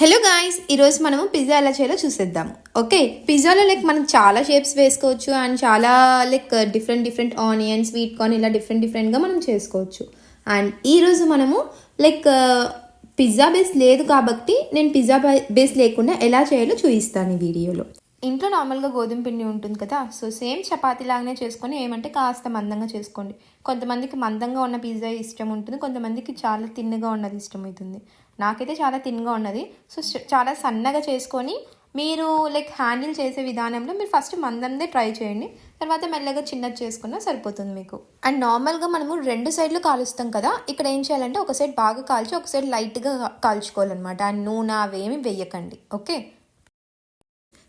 Hello guys ఈరోజు మనము pizza ఎలా చేయాలో చూసేద్దాం. ఓకే పిజ్జాలో లైక్ మనం చాలా షేప్స్ వేసుకోవచ్చు అండ్ చాలా like different different onion sweet corn ఇలా డిఫరెంట్ డిఫరెంట్గా మనం చేసుకోవచ్చు. అండ్ ఈరోజు మనము లైక్ పిజ్జా బేస్ లేదు కాబట్టి నేను పిజ్జా బేస్ లేకుండా ఎలా చేయాలో చూపిస్తాను ఈ వీడియోలో. ఇంట్లో నార్మల్గా గోధుమ పిండి ఉంటుంది కదా సో సేమ్ చపాతీ లాగానే చేసుకొని ఏమంటే కాస్త మందంగా చేసుకోండి. కొంతమందికి మందంగా ఉన్న పిజ్జా ఇష్టం ఉంటుంది కొంతమందికి చాలా తిన్నగా ఉన్నది ఇష్టం అవుతుంది నాకైతే చాలా థిన్గా ఉన్నది. సో చాలా సన్నగా చేసుకొని మీరు లైక్ హ్యాండిల్ చేసే విధానంలో మీరు ఫస్ట్ మందందే ట్రై చేయండి. తర్వాత మెల్లగా చిన్నది చేసుకున్నా సరిపోతుంది మీకు. అండ్ నార్మల్గా మనము రెండు సైడ్లు కాలుస్తాం కదా ఇక్కడ ఏం చేయాలంటే ఒక సైడ్ బాగా కాల్చి ఒక సైడ్ లైట్గా కాల్చుకోవాలన్నమాట. అండ్ నూనె అవేమి వేయకండి. ఓకే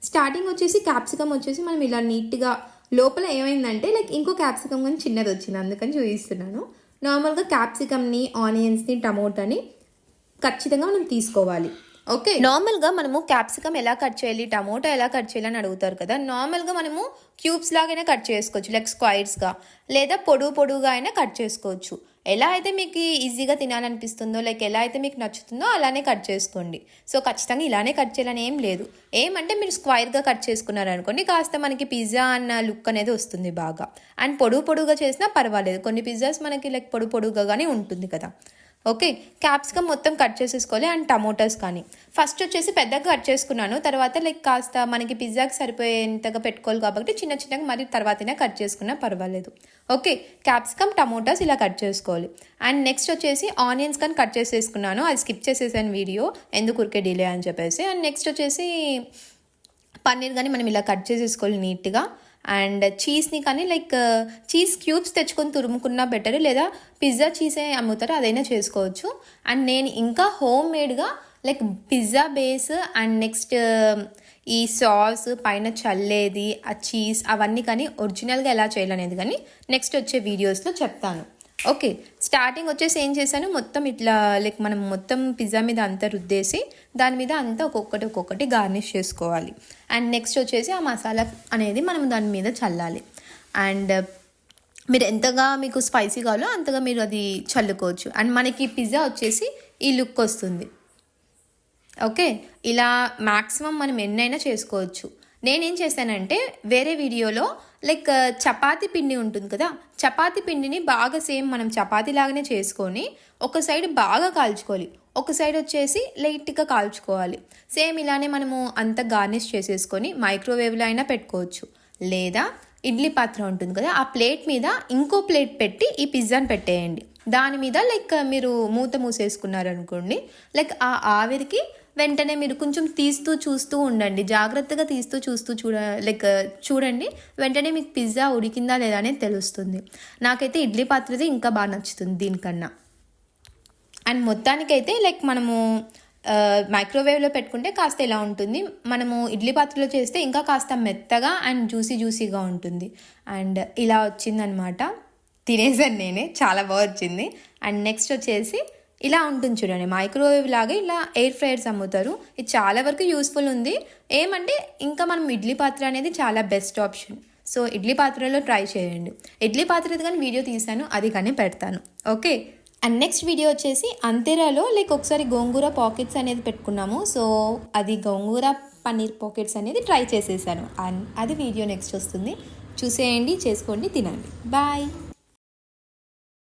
స్టార్టింగ్ వచ్చేసి క్యాప్సికమ్ వచ్చేసి మనం ఇలా నీట్గా లోపల ఏమైందంటే లైక్ ఇంకో క్యాప్సికమ్ కానీ చిన్నది వచ్చింది. అందుకని చూపిస్తున్నాను. నార్మల్గా క్యాప్సికమ్ని ఆనియన్స్ని టమోటాని ఖచ్చితంగా మనం తీసుకోవాలి. ఓకే? నార్మల్గా మనము క్యాప్సికమ్ ఎలా కట్ చేయాలి టమోటా ఎలా కట్ చేయాలి అని అడుగుతారు కదా నార్మల్గా మనము క్యూబ్స్ లాగైనా కట్ చేసుకోవచ్చు లైక్ స్క్వైర్స్గా లేదా పొడుగు పొడుగుగా అయినా కట్ చేసుకోవచ్చు. ఎలా అయితే మీకు ఈజీగా తినాలనిపిస్తుందో లైక్ ఎలా అయితే మీకు నచ్చుతుందో అలానే కట్ చేసుకోండి. సో ఖచ్చితంగా ఇలానే కట్ చేయాలని ఏం లేదు. ఏమంటే మీరు స్క్వైర్గా కట్ చేసుకున్నారనుకోండి కాస్త మనకి పిజ్జా అన్న లుక్ అనేది వస్తుంది బాగా. అండ్ పొడుగు పొడుగుగా చేసినా పర్వాలేదు. కొన్ని పిజ్జాస్ మనకి లైక్ పొడుగు పొడుగుగానే ఉంటుంది కదా. ఓకే క్యాప్సికమ్ మొత్తం కట్ చేసేసుకోవాలి అండ్ టమోటాస్ కానీ. ఫస్ట్ వచ్చేసి పెద్దగా కట్ చేసుకున్నాను. తర్వాత లైక్ కాస్త మనకి పిజ్జాకి సరిపోయేంతగా పెట్టుకోవాలి కాబట్టి చిన్న చిన్నగా మరి తర్వాతనే కట్ చేసుకున్నా పర్వాలేదు. ఓకే క్యాప్సికమ్ టమోటాస్ ఇలా కట్ చేసుకోవాలి. అండ్ నెక్స్ట్ వచ్చేసి ఆనియన్స్ కానీ కట్ చేసేసుకున్నాను. అది స్కిప్ చేసేసాను వీడియో. ఎందుకు ఉరికే డిలే అని చెప్పేసి. అండ్ నెక్స్ట్ వచ్చేసి పన్నీర్ కానీ మనం ఇలా కట్ చేసేసుకోవాలి నీట్గా. అండ్ చీజ్ని కానీ లైక్ చీజ్ క్యూబ్స్ తెచ్చుకొని తురుముకున్నా బెటర్ లేదా పిజ్జా చీజే అమ్ముతారు అదైనా చేసుకోవచ్చు. అండ్ నేను ఇంకా home మేడ్గా like pizza base and next ఈ సాస్ పైన చల్లేది ఆ చీజ్ అవన్నీ కానీ ఒరిజినల్గా ఎలా చేయాలనేది కానీ నెక్స్ట్ వచ్చే వీడియోస్లో చెప్తాను. ఓకే స్టార్టింగ్ వచ్చేసి ఏం చేశాను మొత్తం ఇట్లా లైక్ మనం మొత్తం పిజ్జా మీద అంతా రుద్దేసి దాని మీద అంతా ఒక్కొక్కటి ఒక్కొక్కటి గార్నిష్ చేసుకోవాలి. అండ్ నెక్స్ట్ వచ్చేసి ఆ మసాలా అనేది మనం దాని మీద చల్లాలి. అండ్ uh, మీరు ఎంతగా మీకు స్పైసీ కావాలో అంతగా మీరు అది చల్లుకోవచ్చు. అండ్ మనకి పిజ్జా వచ్చేసి ఈ లుక్ వస్తుంది. ఓకే ఇలా మ్యాక్సిమం మనం ఎన్నైనా చేసుకోవచ్చు. నేనేం చేశానంటే వేరే వీడియోలో లైక్ చపాతి పిండి ఉంటుంది కదా చపాతి పిండిని బాగా సేమ్ మనం చపాతీ లాగానే చేసుకొని ఒక సైడ్ బాగా కాల్చుకోవాలి. ఒక సైడ్ వచ్చేసి లైట్గా కాల్చుకోవాలి. సేమ్ ఇలానే మనము అంత గార్నిష్ చేసేసుకొని మైక్రోవేవ్లో అయినా పెట్టుకోవచ్చు. లేదా ఇడ్లీ పాత్ర ఉంటుంది కదా ఆ ప్లేట్ మీద ఇంకో ప్లేట్ పెట్టి ఈ పిజ్జాని పెట్టేయండి. దాని మీద లైక్ మీరు మూత మూసేసుకున్నారనుకోండి లైక్ ఆ ఆవిరికి వెంటనే మీరు కొంచెం తీస్తూ చూస్తూ ఉండండి. జాగ్రత్తగా తీస్తూ చూస్తూ చూడ లైక్ చూడండి. వెంటనే మీకు పిజ్జా ఉడికిందా లేదా అనేది తెలుస్తుంది. నాకైతే ఇడ్లీ పాత్రది ఇంకా బాగా నచ్చుతుంది దీనికన్నా. అండ్ మొత్తానికైతే లైక్ మనము మైక్రోవేవ్లో పెట్టుకుంటే కాస్త ఇలా ఉంటుంది. మనము ఇడ్లీ పాత్రలో చేస్తే ఇంకా కాస్త మెత్తగా అండ్ జ్యూసీ జ్యూసీగా ఉంటుంది. అండ్ ఇలా వచ్చిందనమాట. తినేసాను నేనే. చాలా బాగా వచ్చింది. అండ్ నెక్స్ట్ వచ్చేసి ఇలా ఉంటుంది చూడండి మైక్రోవేవ్ లాగా ఇలా ఎయిర్ ఫ్రైయర్స్ అమ్ముతారు. ఇది చాలా వరకు యూస్ఫుల్ ఉంది. ఏమంటే ఇంకా మనం ఇడ్లీ పాత్ర అనేది చాలా బెస్ట్ ఆప్షన్ సో ఇడ్లీ పాత్రలో ట్రై చేయండి. ఇడ్లీ పాత్రది కానీ వీడియో తీసాను అది కానీ పెడతాను. ఓకే అండ్ నెక్స్ట్ వీడియో వచ్చేసి అంతేరాలో లైక్ ఒకసారి గోంగూర పాకెట్స్ అనేది పెట్టుకున్నాము. సో అది గోంగూర పన్నీర్ పాకెట్స్ అనేది ట్రై చేసేసాను. అండ్ అది వీడియో నెక్స్ట్ వస్తుంది. చూసేయండి చేసుకోండి తినండి. బాయ్